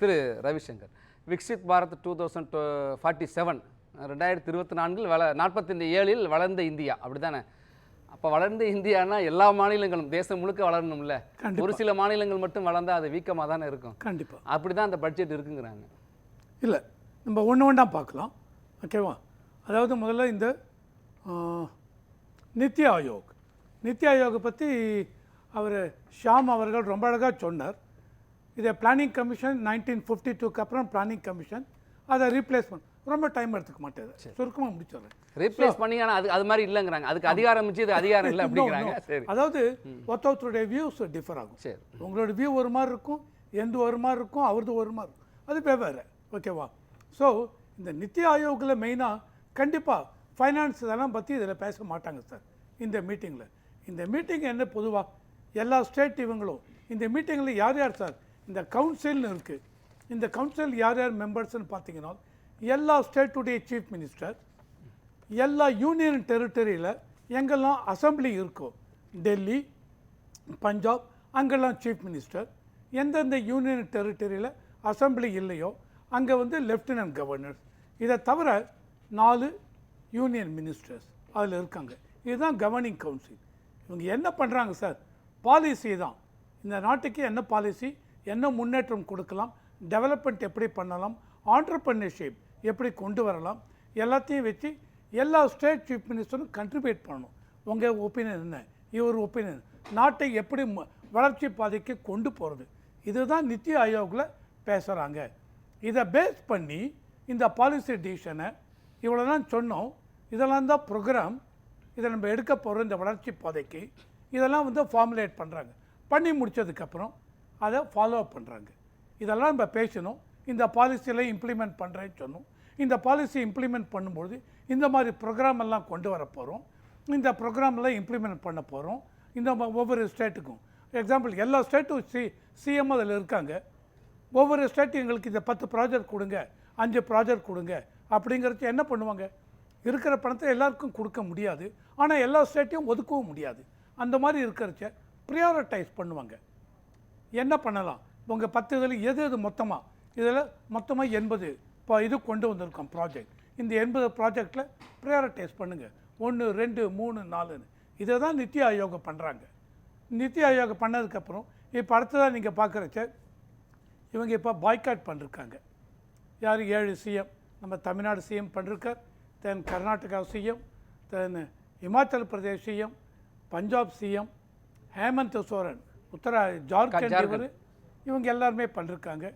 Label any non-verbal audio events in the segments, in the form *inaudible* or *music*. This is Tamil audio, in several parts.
திரு Ravishankar. Viksit Bharat two thousand forty seven ரெண்டாயிரத்தி இருபத்தி நான்கில் வள நாற்பத்தி ஏழில் வளர்ந்த இந்தியா. அப்படிதானே அப்போ வளர்ந்த இந்தியானா எல்லா மாநிலங்களும் தேசம் முழுக்க வளரணும்ல. ஒரு சில மாநிலங்கள் மட்டும் வளர்ந்தா அது வீக்கமாக தானே இருக்கும்? கண்டிப்பாக அப்படி தான் அந்த பட்ஜெட் இருக்குங்கிறாங்க. இல்லை நம்ம ஒன்று ஒன்றா பார்க்கலாம். ஓகேவா அதாவது முதல்ல இந்த நித்தி ஆயோக். நித்தி ஆயோகை பற்றி அவர் ஷாம் அவர்கள் ரொம்ப அழகாக சொன்னார். இதை பிளானிங் கமிஷன் நைன்டீன் ஃபிஃப்டி டூக்கு அப்புறம் பிளானிங் கமிஷன் அதை ரீப்ளேஸ் பண்ண. ரொம்ப டைம் எடுத்துக்க மாட்டேது. சுருக்கமாக முடிச்சிடுறேன். ரீப்ளேஸ் பண்ணி ஆனால் அது அது மாதிரி இல்லைங்கிறாங்க. அதுக்கு அதிகாரம் இது அதிகாரம் இல்லை *laughs* அப்படிங்கிறாங்க. சரி. அதாவது ஒருத்தருடைய வியூஸ் டிஃபர் ஆகும். சரி. உங்களோட வியூ ஒரு மாதிரி இருக்கும் எந்த ஒரு மாதிரி இருக்கும் அவரது ஒரு மாதிரி இருக்கும். அது வெவ்வேறு ஓகேவா ஸோ இந்த நித்தி ஆயோக்கில் மெயினாக கண்டிப்பாக ஃபைனான்ஸ் இதெல்லாம் பற்றி இதில் பேச மாட்டாங்க சார் இந்த மீட்டிங்கில் இந்த மீட்டிங் என்ன பொதுவாக எல்லா ஸ்டேட் இவங்களும். இந்த மீட்டிங்கில் யார் யார் சார் இந்த கவுன்சில்னு இருக்குது இந்த கவுன்சில் யார் யார் மெம்பர்ஸ்னு பார்த்தீங்கன்னா எல்லா ஸ்டேட்டுடைய சீஃப் மினிஸ்டர் எல்லா யூனியன் டெரிட்டரியில் எங்கெல்லாம் அசம்பிளி இருக்கோ டெல்லி பஞ்சாப் அங்கெல்லாம் சீஃப் மினிஸ்டர் எந்தெந்த யூனியன் டெரிட்டரியில் அசம்பிளி இல்லையோ அங்கே வந்து லெஃப்டினன்ட் கவர்னர்ஸ் இதை தவிர நாலு யூனியன் மினிஸ்டர்ஸ் அதில் இருக்காங்க. இதுதான் கவர்னிங் கவுன்சில் இவங்க என்ன பண்ணுறாங்க சார்? பாலிசி தான். இந்த நாட்டுக்கு என்ன பாலிசி என்ன முன்னேற்றம் கொடுக்கலாம் டெவலப்மெண்ட் எப்படி பண்ணலாம் ஆண்டர்பிரினர்ஷிப் எப்படி கொண்டு வரலாம் எல்லாத்தையும் வச்சு எல்லா ஸ்டேட் சீஃப் மினிஸ்டரும் கண்ட்ரிபியூட் பண்ணணும். உங்கள் ஒப்பீனியன் என்ன? இவர் ஒப்பீனியன் நாட்டை எப்படி ம- வளர்ச்சி பாதைக்கு கொண்டு போகிறது இதுதான் நித்தி ஆயோக்கில் பேசுகிறாங்க இதை பேஸ் பண்ணி இந்த பாலிசி டிசிஷனை இவ்வளோ தான் சொன்னோம். இதெல்லாம் தான் ப்ரோக்ராம் இதை நம்ம எடுக்க போகிறோம் இந்த வளர்ச்சி பாதைக்கு இதெல்லாம் வந்து ஃபார்முலேட் பண்ணுறாங்க பண்ணி முடிச்சதுக்கப்புறம் அதை ஃபாலோ அப் பண்ணுறாங்க இதெல்லாம் நம்ம பேசணும். இந்த பாலிசியில் இம்ப்ளிமெண்ட் பண்ணுறேன்னு சொன்னோம். இந்த பாலிசி இம்ப்ளிமெண்ட் பண்ணும்பொழுது இந்த மாதிரி ப்ரோக்ராம் எல்லாம் கொண்டு வர போகிறோம் இந்த ப்ரோக்ராமெல்லாம் இம்ப்ளிமெண்ட் பண்ண போகிறோம் இந்த ஒவ்வொரு ஸ்டேட்டுக்கும் எக்ஸாம்பிள் எல்லா ஸ்டேட்டும் சி சிஎம் அதில் இருக்காங்க. ஒவ்வொரு ஸ்டேட் எங்களுக்கு இந்த பத்து ப்ராஜெக்ட் கொடுங்க அஞ்சு ப்ராஜெக்ட் கொடுங்க அப்படிங்கிறச்ச என்ன பண்ணுவாங்க? இருக்கிற பணத்தை எல்லாருக்கும் கொடுக்க முடியாது. ஆனால் எல்லா ஸ்டேட்டையும் ஒதுக்கவும் முடியாது. அந்த மாதிரி இருக்கிறச்ச ப்ரியாரிட்டைஸ் பண்ணுவாங்க. என்ன பண்ணலாம்? உங்கள் பத்து இதில் எது எது மொத்தமாக இதில் மொத்தமாக எண்பது. இப்போ இது கொண்டு வந்திருக்கோம் ப்ராஜெக்ட் இந்த எண்பது ப்ராஜெக்டில் ப்ரையாரிட்டைஸ் பண்ணுங்கள் ஒன்று ரெண்டு மூணு நாலுன்னு. இதை தான் நித்தி ஆயோகம் பண்ணுறாங்க நித்தி ஆயோகம் பண்ணதுக்கப்புறம் இப்போ அடுத்ததாக நீங்கள் பார்க்குறச்ச இவங்க இப்போ பாய்காட் பண்ணிருக்காங்க. யார்? ஏழு சிஎம் நம்ம தமிழ்நாடு சிஎம் பண்ணிருக்கார். Then Karnataka CM then Himachal Pradesh CM Punjab CM Hemant Soren. Uthra Jharkhand. இவர் இவங்க எல்லாருமே பண்ணிருக்காங்க.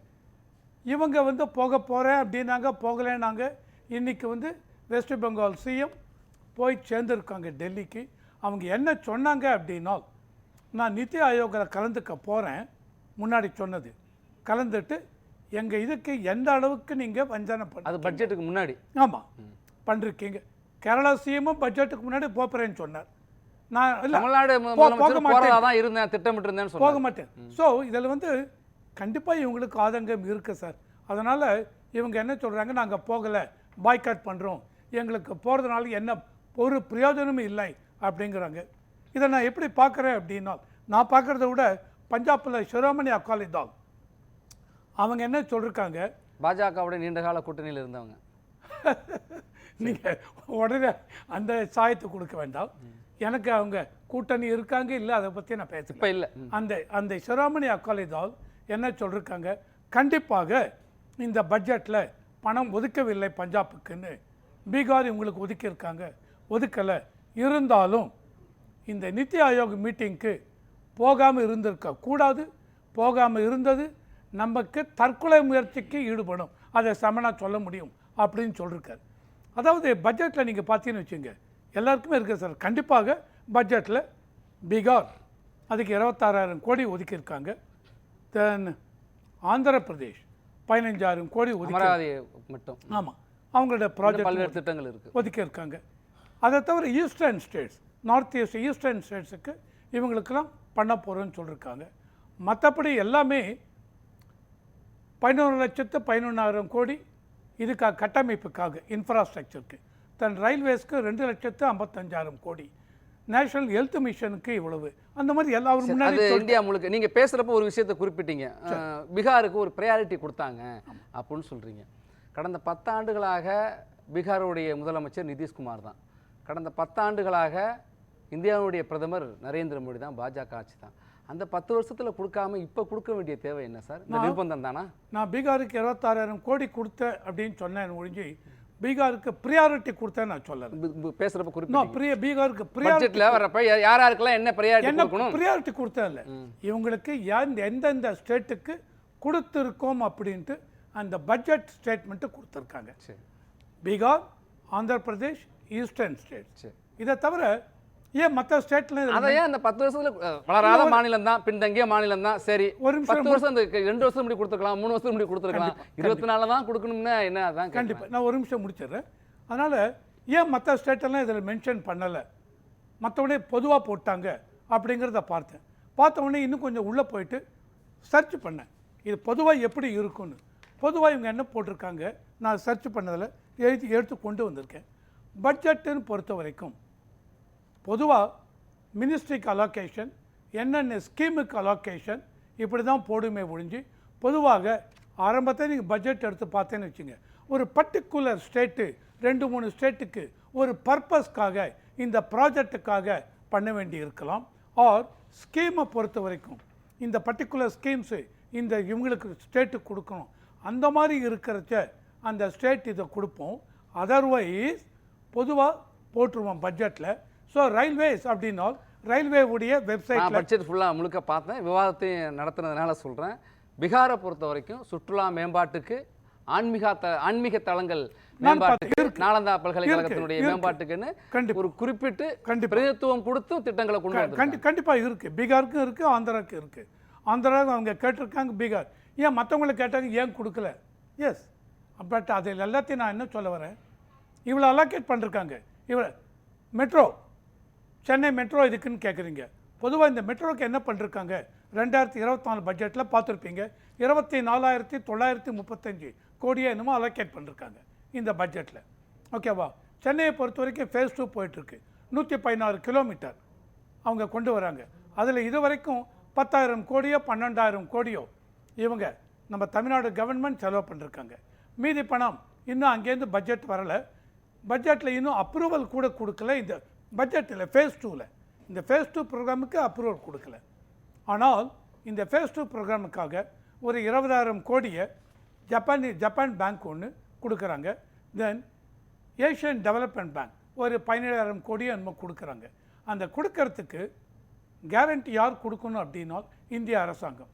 இவங்க வந்து போக போகிறேன் அப்படின்னாங்க போகலைன்னாங்க. இன்னைக்கு வந்து வெஸ்ட் பெங்கால் சிஎம் போய் சேர்ந்துருக்காங்க டெல்லிக்கு. அவங்க என்ன சொன்னாங்க அப்படின்னா நான் நித்தி ஆயோகில் கலந்துக்க போகிறேன் முன்னாடி சொன்னது. கலந்துட்டு எங்கள் இதுக்கு எந்த அளவுக்கு நீங்கள் வஞ்சனை பண்ண அது பட்ஜெட்டுக்கு முன்னாடி. ஆமாம் பண்ணிருக்கீங்க. கேரளா சிஎம்மும் பட்ஜெட்டுக்கு முன்னாடி போகிறேன்னு சொன்னார். நான் இல்லை தமிழ்நாடு போக மாட்டேன். இருந்தேன் திட்டமிட்டு இருந்தேன்னு போக மாட்டேன். ஸோ இதில் வந்து கண்டிப்பாக இவங்களுக்கு ஆதங்கம் இருக்குது சார். அதனால் இவங்க என்ன சொல்கிறாங்க நாங்கள் போகலை பாய்காட் பண்ணுறோம் எங்களுக்கு போகிறதுனால என்ன ஒரு பிரயோஜனமும் இல்லை அப்படிங்கிறாங்க. இதை நான் எப்படி பார்க்குறேன் அப்படின்னா நான் பார்க்குறத விட பஞ்சாபில் சிரோமணி அகாலி தால் அவங்க என்ன சொல்லிருக்காங்க? பாஜகவோட நீண்ட கால கூட்டணியில் இருந்தவங்க. *laughs* நீங்கள் உடனே அந்த சாயத்தை கொடுக்க வேண்டாம். எனக்கு அவங்க கூட்டணி இருக்காங்க இல்லை அதை பற்றி நான் இப்ப இல்ல. அந்த அந்த சிரோமணி அக்காலிதால் என்ன சொல்லிருக்காங்க? கண்டிப்பாக இந்த பட்ஜெட்டில் பணம் ஒதுக்கவில்லை பஞ்சாபுக்குன்னு. பீகார் இவங்களுக்கு ஒதுக்கியிருக்காங்க. ஒதுக்கலை. இருந்தாலும் இந்த நித்தி ஆயோக் மீட்டிங்க்கு போகாமல் இருந்திருக்க கூடாது. போகாமல் இருந்தது நமக்கு தற்கொலை முயற்சிக்கு ஈடுபடும். அதை சமனா சொல்ல முடியும் அப்படின்னு சொல்லியிருக்காரு அதாவது பட்ஜெட்டில் நீங்கள் பார்த்தீங்கன்னு வச்சுங்க எல்லாருக்குமே இருக்குது சார். கண்டிப்பாக பட்ஜெட்டில் பீகார் அதுக்கு இருபத்தாறாயிரம் கோடி ஒதுக்கியிருக்காங்க. தென் ஆந்திர பிரதேஷ் பதினஞ்சாயிரம் கோடி ஒதுக்கி மட்டும். ஆமாம் அவங்களோட ப்ராஜெக்ட் பல்வேறு திட்டங்கள் இருக்கு. ஒதுக்கியிருக்காங்க. அதை தவிர eastern states north east eastern ஸ்டேட்ஸுக்கு இவங்களுக்கெல்லாம் பண்ண போகிறோன்னு சொல்லியிருக்காங்க. மற்றபடி எல்லாமே பதினொரு லட்சத்து பதினொன்றாயிரம் கோடி இதுக்காக கட்டமைப்புக்காக இன்ஃப்ராஸ்ட்ரக்சருக்கு தன் ரயில்வேஸ்க்கு ரெண்டு லட்சத்து ஐம்பத்தஞ்சாயிரம் கோடி. நேஷனல் ஹெல்த் மிஷனுக்கு இவ்வளவு. அந்த மாதிரி எல்லா அவர் முன்னாடி இந்தியா முழுக்க நீங்க பேசுறப்ப ஒரு விஷயத்தை குறிப்பிட்டீங்க. பீகாருக்கு ஒரு ப்ரையாரிட்டி கொடுத்தாங்க அப்படின்னு சொல்றீங்க. கடந்த பத்தாண்டுகளாக பீகாருடைய முதலமைச்சர் நிதிஷ்குமார் தான். கடந்த பத்தாண்டுகளாக இந்தியாவுடைய பிரதமர் நரேந்திர மோடி தான் பாஜக ஆட்சி தான். அந்த பத்து வருஷத்துல கொடுக்காம இப்ப கொடுக்க வேண்டிய தேவை என்ன சார்? நிர்பந்தம் தானா? நான் பீகாருக்கு இருபத்தாறாயிரம் கோடி கொடுத்தேன் அப்படின்னு சொன்னேன் ஒழிஞ்சு பீகாருக்கு ப்ரியாரிட்டி கொடுத்தேன் நான் சொல்லலை. பேசுறப்ப நான் குறிப்பிட்டீங்க பிரிய பீகாருக்கு ப்ரியாரிட்டி பட்ஜெட்ல வர்றப்ப யா- யார் யாருக்கெல்லாம் என்ன ப்ரையாரிட்டி என்ன ப்ரியாரிட்டி கொடுத்தேன் இல்லை. இவங்களுக்கு எந்த- எந்தெந்த ஸ்டேட்டுக்கு கொடுத்துருக்கோம் அப்படின்ட்டு அந்த பட்ஜெட் ஸ்டேட்மெண்ட்டு கொடுத்துருக்காங்க. பீகார் ஆந்திர பிரதேஷ் ஈஸ்டர்ன் ஸ்டேட் இதை தவிர ஏன் மற்ற ஸ்டேட்ல அதை ஏன் அந்த பத்து வருஷத்துல வளராத மாநிலம் தான் பின்தங்கிய மாநிலம் தான் சரி. ஒரு நிமிஷம் பத்து வருஷம் அந்த ரெண்டு வருஷம் முடி கொடுத்துருக்கலாம் மூணு வருஷம் முடி கொடுத்துருக்கலாம். இருபத்தி நாலுல தான் கொடுக்கணும்னா என்ன அதான். கண்டிப்பாக நான் ஒரு நிமிஷம் முடிச்சிடுறேன். அதனால் ஏன் மற்ற ஸ்டேட்டெல்லாம் இதில் மென்ஷன் பண்ணலை? மற்றவனே பொதுவாக போட்டாங்க அப்படிங்கிறத பார்த்தேன். பார்த்த உடனே இன்னும் கொஞ்சம் உள்ளே போயிட்டு சர்ச் பண்ணேன். இது பொதுவாக எப்படி இருக்கும்னு. பொதுவாக இவங்க என்ன போட்டிருக்காங்க? நான் சர்ச் பண்ணதில் எழுதி எடுத்து கொண்டு வந்திருக்கேன். பட்ஜெட்டுன்னு பொறுத்த வரைக்கும் பொதுவாக மினிஸ்ட்ரிக்கு அலோகேஷன் என்னென்ன ஸ்கீமுக்கு அலோகேஷன் இப்படி தான் போடுமே ஒழிஞ்சு பொதுவாக ஆரம்பத்தை நீங்கள் பட்ஜெட் எடுத்து பார்த்தேன்னு வச்சுங்க. ஒரு பர்டிகுலர் ஸ்டேட்டு ரெண்டு மூணு ஸ்டேட்டுக்கு ஒரு பர்பஸ்க்காக இந்த ப்ராஜெக்ட்டுக்காக பண்ண வேண்டி இருக்கலாம். ஆர் ஸ்கீமை பொறுத்த வரைக்கும் இந்த பர்டிகுலர் ஸ்கீம்ஸு இந்த இவங்களுக்கு ஸ்டேட்டுக்கு கொடுக்கணும். அந்த மாதிரி இருக்கிறச்ச அந்த ஸ்டேட் இதை கொடுப்போம். அதர்வைஸ் பொதுவாக போட்டுருவோம் பட்ஜெட்டில் ஸோ ரயில்வேஸ் அப்படின்னால் ரயில்வேவுடைய நான் வெப்சைட்டில் பட்ஜெட் ஃபுல்லா முழுக்க பார்த்தேன். விவாதத்தையும் நடத்துனதுனால சொல்றேன். பீகாரை பொறுத்த வரைக்கும் சுற்றுலா மேம்பாட்டுக்கு ஆன்மீக த ஆன்மீக தளங்கள் மேம்பாட்டுக்கு நாலந்தா பல்கலைக்கழகத்தினுடைய இருக்கு. மேம்பாட்டுக்குன்னு. ஒரு குறிப்பிட்டு. பிரதித்துவம் கொடுத்தும் திட்டங்களை கொண்டு கண்டிப்பாக இருக்குது பீகாருக்கும் இருக்குது ஆந்திராவுக்கும் இருக்குது ஆந்திராவுக்கு அவங்க கேட்டிருக்காங்க பீகார். ஏன் மற்றவங்களை கேட்டாங்க ஏன் கொடுக்கல? எஸ் பட் அதில் எல்லாத்தையும் நான் என்ன சொல்ல வரேன். இவ்வளோ அலோகேட் பண்ணிருக்காங்க. இவ்வளோ. மெட்ரோ சென்னை மெட்ரோ இதுக்குன்னு கேட்குறீங்க பொதுவாக இந்த மெட்ரோக்கு என்ன பண்ணிருக்காங்க? ரெண்டாயிரத்தி இருபத்தி நாலு பட்ஜெட்டில் பார்த்துருப்பீங்க. இருபத்தி நாலாயிரத்தி தொள்ளாயிரத்தி முப்பத்தஞ்சு கோடியை என்னமோ அலோகேட் பண்ணிருக்காங்க இந்த பட்ஜெட்டில் ஓகேவா சென்னையை பொறுத்த வரைக்கும் ஃபேஸ் டூ போயிட்டுருக்கு. நூற்றி பதினாறு கிலோமீட்டர் அவங்க கொண்டு வராங்க. அதில் இது வரைக்கும் பத்தாயிரம் கோடியோ பன்னெண்டாயிரம் கோடியோ இவங்க நம்ம தமிழ்நாடு கவர்மெண்ட் செலவு பண்ணிருக்காங்க. மீதி பணம் இன்னும் அங்கேருந்து பட்ஜெட் வரலை. பட்ஜெட்டில் இன்னும் அப்ரூவல் கூட கொடுக்கல இந்த பட்ஜெட்டில் ஃபேஸ் டூவில் இந்த ஃபேஸ் டூ ப்ரோக்ராமுக்கு அப்ரூவல் கொடுக்கல. ஆனால் இந்த ஃபேஸ் டூ ப்ரோக்ராமுக்காக ஒரு இருபதாயிரம் கோடியை ஜப்பான் ஜப்பான் பேங்க் ஒன்று கொடுக்குறாங்க. தென் ஏஷியன் டெவலப்மெண்ட் பேங்க் ஒரு பதினேழாயிரம் கோடியை நம்ம கொடுக்குறாங்க. அந்த கொடுக்கறதுக்கு கேரண்டி யார் கொடுக்கணும் அப்படின்னா இந்திய அரசாங்கம்.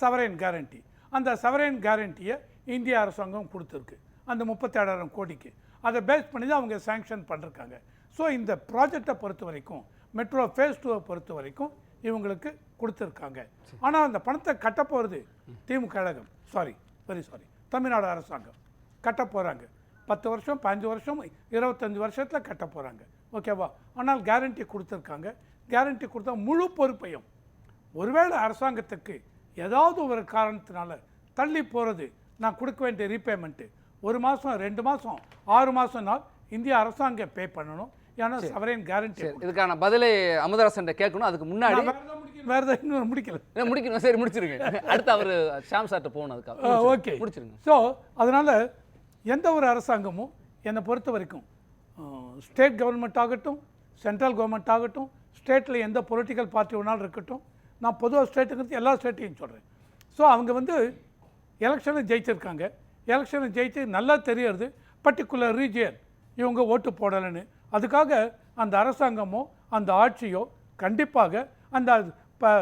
சவரேன் கேரண்டி அந்த சவரேன் கேரண்டியை இந்திய அரசாங்கம் கொடுத்துருக்கு. அந்த முப்பத்தேழாயிரம் கோடிக்கு. அதை பேஸ் பண்ணி தான் அவங்க சேங்ஷன் பண்ணிருக்காங்க. ஸோ இந்த ப்ராஜெக்டை பொறுத்த வரைக்கும் மெட்ரோ ஃபேஸ் டூவை பொறுத்த வரைக்கும் இவங்களுக்கு கொடுத்துருக்காங்க. ஆனால் அந்த பணத்தை கட்ட போகிறது திமுக கழகம். சாரி வெரி சாரி தமிழ்நாடு அரசாங்கம் கட்ட போகிறாங்க பத்து வருஷம் பதினஞ்சு வருஷம் இருபத்தஞ்சி வருஷத்தில் கட்ட போகிறாங்க ஓகேவா ஆனால் கேரண்டி கொடுத்துருக்காங்க. கேரண்டி கொடுத்தா முழு பொறுப்பையும். ஒருவேளை அரசாங்கத்துக்கு ஏதாவது ஒரு காரணத்தினால தள்ளி போகிறது நான் கொடுக்க வேண்டிய ரீபேமெண்ட்டு ஒரு மாதம் ரெண்டு மாதம் ஆறு மாதம்னால் இந்திய அரசாங்கம் பே பண்ணணும். ஏன்னா சவரேன் கேரண்டி இதுக்கான பதிலை அமுதரசன் கேட்கணும். அதுக்கு முன்னாடி வேறு ஏதாவது இன்னும் முடிக்கல. முடிக்கணும். சரி முடிச்சிருங்க. அடுத்து அவர் ஷாம் சார்ட்ட போகணும் அதுக்காக. ஓகே. முடிச்சிருங்க. ஸோ அதனால் எந்த ஒரு அரசாங்கமும் என்னை பொறுத்த வரைக்கும் ஸ்டேட் கவர்மெண்ட் ஆகட்டும் சென்ட்ரல் கவர்மெண்ட் ஆகட்டும் ஸ்டேட்டில் எந்த பொலிட்டிக்கல் பார்ட்டி வேணாலும் இருக்கட்டும் நான் பொதுவாக ஸ்டேட்டுங்கிறது எல்லா ஸ்டேட்டையும் சொல்கிறேன் ஸோ அவங்க வந்து எலெக்ஷனில் ஜெயிச்சிருக்காங்க. எலெக்ஷனில் ஜெயிச்சு நல்லா தெரியறது பர்டிகுலர் ரீஜியன் இவங்க ஓட்டு போடலைன்னு. அதுக்காக அந்த அரசாங்கமோ அந்த ஆட்சியோ கண்டிப்பாக அந்த ப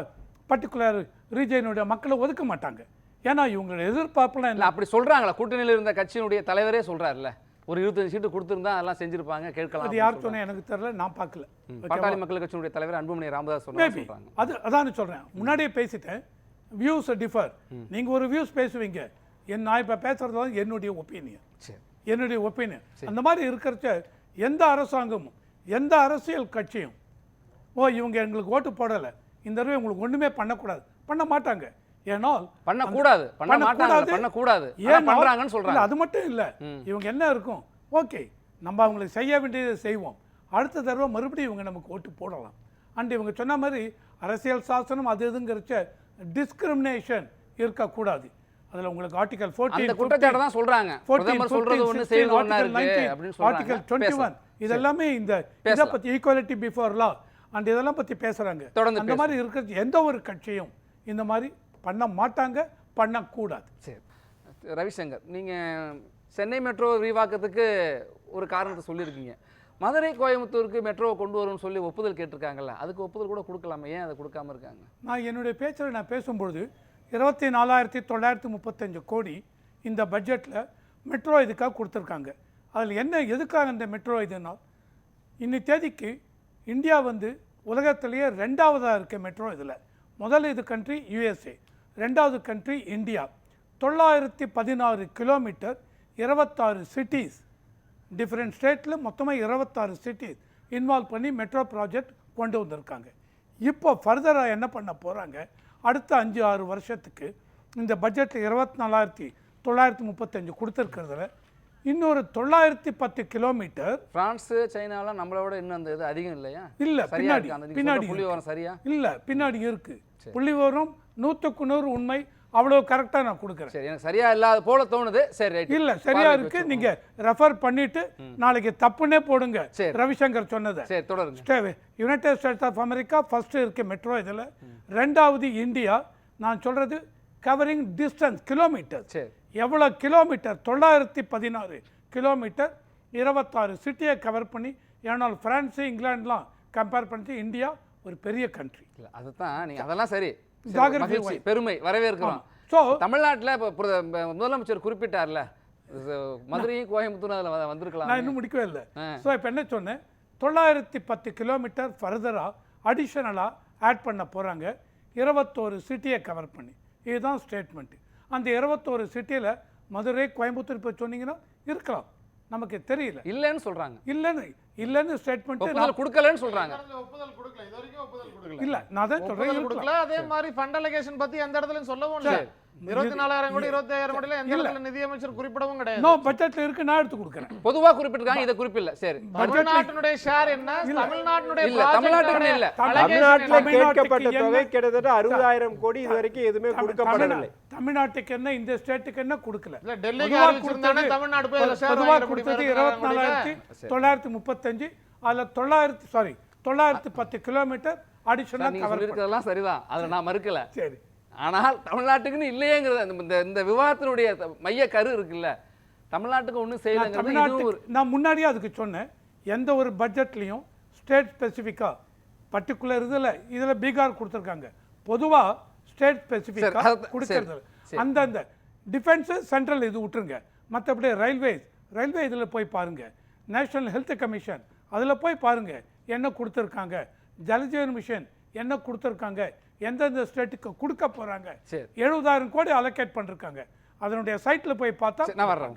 பர்டிகுலர் ரீஜியனுடைய மக்களை ஒதுக்க மாட்டாங்க. ஏன்னா இவங்களோட எதிர்பார்ப்புலாம் இல்ல அப்படி சொல்றாங்களா? கூட்டணியில் இருந்த கட்சியினுடைய தலைவரே சொல்றாருல்ல. ஒரு இருபத்தஞ்சு சீட்டு கொடுத்திருந்தா அதெல்லாம் செஞ்சிருப்பாங்க கேட்கலாம் அது யார் சொன்னா எனக்கு தெரியல நான் பார்க்கல. பாட்டாளி மக்கள் கட்சியினுடைய தலைவர் அன்புமணி ராமதாஸ் சொல்றாங்க. அது அதான் சொல்கிறேன் முன்னாடியே பேசிட்டேன். வியூஸ் டிஃபர் நீங்கள் ஒரு வியூஸ் பேசுவீங்க. என் நான் இப்போ பேசுறது தான் என்னுடைய ஒப்பீனியன் சரி. என்னுடைய ஒப்பீனியன் அந்த மாதிரி இருக்கிறச்ச எந்த அரசாங்கமும் எந்த அரசியல் கட்சியும் ஓ இவங்க எங்களுக்கு ஓட்டு போடலை இந்த தடவை உங்களுக்கு ஒன்றுமே பண்ணக்கூடாது. பண்ண மாட்டாங்க. ஏனால் பண்ணக்கூடாது. பண்ணக்கூடாது. பண்ணக்கூடாது. பண்றாங்கன்னு இல்ல, சொல்றாங்க அது மட்டும் இல்லை. இவங்க என்ன இருக்கும்? ஓகே நம்ம அவங்களுக்கு செய்ய வேண்டியதை செய்வோம். அடுத்த தடவை மறுபடியும் இவங்க நமக்கு ஓட்டு போடலாம். அண்ட் இவங்க சொன்ன மாதிரி அரசியல் சாசனம் அது இதுங்கிறச்ச டிஸ்கிரிமினேஷன் இருக்கக்கூடாது. அதில் உங்களுக்கு ஆர்டிகல் அந்த ஃபோர்டீன் குற்றச்சாட்டை தான் சொல்றாங்க. பிரதமர் சொல்றது ஒண்ணு செய்யறது ஒண்ணா இருக்கு அப்படின்னு ஆர்டிகல் டுவெண்ட்டி. ஒன் இதெல்லாமே இந்த இதை. பற்றி ஈக்குவாலிட்டி பிஃபோர் லா அண்ட் இதெல்லாம் பற்றி பேசுகிறாங்க தொடர்ந்து அந்த மாதிரி இருக்கிறது எந்த ஒரு கட்சியும் இந்த மாதிரி பண்ண மாட்டாங்க பண்ணக்கூடாது. சரி. ரவிசங்கர் நீங்க சென்னை மெட்ரோ விரிவாக்கத்துக்கு ஒரு காரணத்தை சொல்லியிருக்கீங்க. மதுரை கோயம்புத்தூருக்கு மெட்ரோவை கொண்டு வரும்னு சொல்லி ஒப்புதல் கேட்டிருக்காங்கல்ல அதுக்கு ஒப்புதல் கூட கொடுக்கலாமா? ஏன் அதை கொடுக்காம இருக்காங்க? நான் என்னுடைய பேச்சில் நான் பேசும்பொழுது இருபத்தி நாலாயிரத்தி தொள்ளாயிரத்தி முப்பத்தஞ்சு கோடி இந்த பட்ஜெட்டில் மெட்ரோ இதுக்காக கொடுத்துருக்காங்க. அதில் என்ன எதுக்காக இந்த மெட்ரோ இதுனா இன்னி தேதிக்கு இந்தியா வந்து உலகத்திலேயே ரெண்டாவதாக இருக்க மெட்ரோ இதில் முதல் இது கண்ட்ரி யூஎஸ்ஏ ரெண்டாவது கண்ட்ரி இந்தியா தொள்ளாயிரத்தி பதினாறு கிலோமீட்டர் இருபத்தாறு சிட்டிஸ் டிஃப்ரெண்ட் ஸ்டேட்டில் மொத்தமாக இருபத்தாறு சிட்டிஸ் இன்வால்வ் பண்ணி மெட்ரோ ப்ராஜெக்ட் கொண்டு வந்திருக்காங்க. இப்போ ஃபர்தராக என்ன பண்ண போகிறாங்க அடுத்த அஞ்சு ஆறு வருஷத்துக்கு இந்த பட்ஜெட்டில் இருபத்தி நாலாயிரத்தி தொள்ளாயிரத்தி முப்பத்தஞ்சு கொடுத்துருக்கிறதுல இன்னொரு தொள்ளாயிரத்தி பத்து கிலோமீட்டர் பிரான்ஸ் சைனாலாம் நம்மளோட இன்னும் அந்த இது அதிகம் இல்லையா? இல்ல, பின்னாடி, பின்னாடி புள்ளி சரியா? இல்லை பின்னாடி இருக்கு. புள்ளி வரும் நூற்றுக்கு நூறு உண்மை அவ்வளோ கரெக்டாக நான் கொடுக்குறேன். சரி எனக்கு சரியா இல்லாத போல தோணுது. சரி ரைட் இல்ல சரியா இருக்கு. நீங்க ரெஃபர் பண்ணிட்டு நாளைக்கு தப்புன்னே போடுங்க. ரவிசங்கர் சொன்னதை. சரி தொடருங்க. United States of America first இருக்கு மெட்ரோ இதில். ரெண்டாவது இந்தியா. நான் சொல்றது கவரிங் டிஸ்டன்ஸ் கிலோமீட்டர் சரி. எவ்வளோ கிலோமீட்டர் தொள்ளாயிரத்தி பதினாறு கிலோமீட்டர் இருபத்தாறு சிட்டியை கவர் பண்ணி ஏன்னால் பிரான்ஸு இங்கிலாந்துலாம் கம்பேர் பண்ணிட்டு இந்தியா ஒரு பெரிய கண்ட்ரி இல்ல அதுதான் நீங்க அதெல்லாம் சரி. மகிழ்ச்சி பெருமை வரவேற்கிறோம். ஸோ தமிழ்நாட்டுல இப்போ முதலமைச்சர் குறிப்பிட்டார்ல. மதுரையும் கோயம்புத்தூரும் அதுல வந்திருக்கலாம். நான் இன்னும் முடிக்கவே இல்லை. ஸோ இப்போ என்ன சொன்னேன்? தொள்ளாயிரத்தி பத்து கிலோமீட்டர் ஃபர்தராக அடிஷனலாக ஆட் பண்ண போகிறாங்க இருபத்தோரு சிட்டியை கவர் பண்ணி. இதுதான் ஸ்டேட்மெண்ட்டு அந்த இருபத்தோரு சிட்டியில் மதுரை கோயம்புத்தூர் இப்போ சொன்னீங்கன்னா இருக்கலாம். நமக்கு தெரியல. இல்லைன்னு சொல்றாங்க. இல்லைன்னு இல்லைன்னு ஸ்டேட்மெண்ட்டு ஒப்புதல் கொடுக்கலன்னு சொல்றாங்க. ஒப்புதல் கொடுக்கல. இது வரைக்கும் ஒப்புதல் கொடுக்கல. இல்லை நான் தான் இருக்கலாம் கொடுக்கல அதே மாதிரி ஃபண்ட் அலோகேஷன் பத்தி எந்த இடத்துலயும் சொல்லவும் இல்ல. இருபத்தி நாலாயிரம் கோடி இருபத்தி ஐயாயிரம் கோடியில எந்த இடத்துல நிதியமைச்சர் குறிப்பிடவும் கிடையாது. நோ பட்ஜெட்டில் இருக்கு நான் எடுத்து கொடுக்குறேன். பொதுவா குறிப்பிட்டிருக்காங்க இதை குறிப்பிடல. சரி. தமிழ்நாட்டினுடைய ஷேர் என்ன? தமிழ்நாட்டினுடைய இல்ல, தமிழ்நாட்டுக்குன்னு இல்ல. தமிழ்நாட்டில் தமிழ்நாட்டுக்கு கேட்கப்பட்ட தொகை கிட்டத்தட்ட அறுபதாயிரம் கோடி இது வரைக்கும் எதுவுமே கொடுக்கப்படவில்லை. தமிழ்நாட்டுக்கு என்ன இந்த ஸ்டேட்டுக்கு என்ன கொடுக்கல? இல்ல, டெல்லிக்கு கொடுத்தது- தமிழ்நாடு போய் பொதுவா கொடுத்தது இருபத்தி நாலாயிரத்தி தொள்ளாயிரத்தி முப்பத்தஞ்சு அதுல தொள்ளாயிரத்தி சாரி தொள்ளாயிரத்தி பத்து கிலோமீட்டர் அடிஷனலாக நீங்க கவர் சரிதான். அதை நான் மறுக்கல. சரி. ஆனால் தமிழ்நாட்டுக்குன்னு இல்லையேங்கிறது இந்த இந்த விவாதத்தினுடைய மைய கரு இருக்குல்ல. தமிழ்நாட்டுக்கு ஒண்ணும் நான் செய்யலைங்கிறது நான் முன்னாடியே அதுக்கு சொன்னேன். எந்த ஒரு பட்ஜெட்லையும் ஸ்டேட் ஸ்பெசிஃபிக்காக பர்டிகுலர் இதில் இதில் பீகார் கொடுத்துருக்காங்க. பொதுவா ஸ்டேட் ஸ்பெசிஃபிக்காக கொடுக்கறது. அந்தந்த டிஃபென்ஸு சென்ட்ரல் இது விட்டுருங்க. மற்றபடி ரயில்வேஸ் ரயில்வே இதில் போய் பாருங்க. நேஷனல் ஹெல்த் கமிஷன் அதில் போய் பாருங்க. என்ன கொடுத்துருக்காங்க? ஜலஜீவன் மிஷன் என்ன கொடுத்துருக்காங்க எந்தெந்த ஸ்டேட்டுக்கு கொடுக்க போகிறாங்க எழுபதாயிரம் கோடி அலோகேட் பண்ணிருக்காங்க. அதனுடைய சைட்டில் போய் பார்த்தா நான் வர்றேன்.